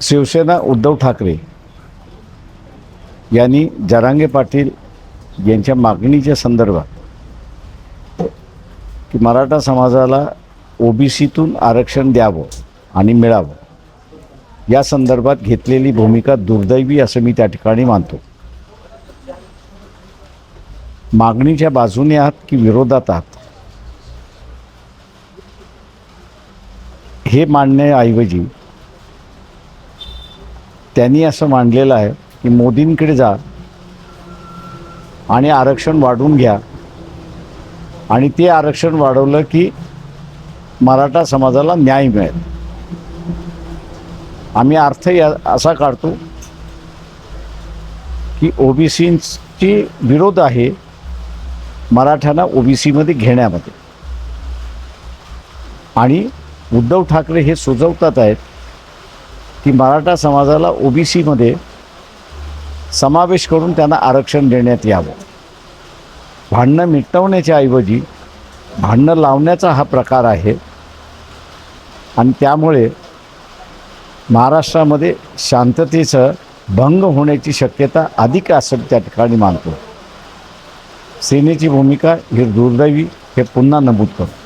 शिवसेना उद्धव ठाकरे यांनी जरांगे पाटील यांच्या मागणीच्या संदर्भात की मराठा समाजाला ओबीसीतून आरक्षण द्यावं आणि मिळावं या संदर्भात घेतलेली भूमिका दुर्दैवी असं मी त्या ठिकाणी मानतो. मागणीच्या बाजूने आहात की विरोधात आहात? हे मांडण्याऐवजी त्यांनी असं मांडलेलं आहे की मोदींकडे जा आणि आरक्षण वाढवून घ्या. आणि ते आरक्षण वाढवलं की मराठा समाजाला न्याय मिळेल. आम्ही अर्थ या असा काढतो की ओबीसीची विरोध आहे मराठ्यांना ओबीसीमध्ये घेण्यामध्ये. आणि उद्धव ठाकरे हे सुचवतात आहेत की मराठा समाजाला ओबीसीमध्ये समावेश करून त्यांना आरक्षण देण्यात यावं. भांडणं मिटवण्याच्या ऐवजी भांडणं लावण्याचा हा प्रकार आहे. आणि त्यामुळे महाराष्ट्रामध्ये शांततेचं भंग होण्याची शक्यता अधिक असं त्या ठिकाणी मानतो. सेनेची भूमिका ही दुर्दैवी हे पुन्हा नमूद करतो.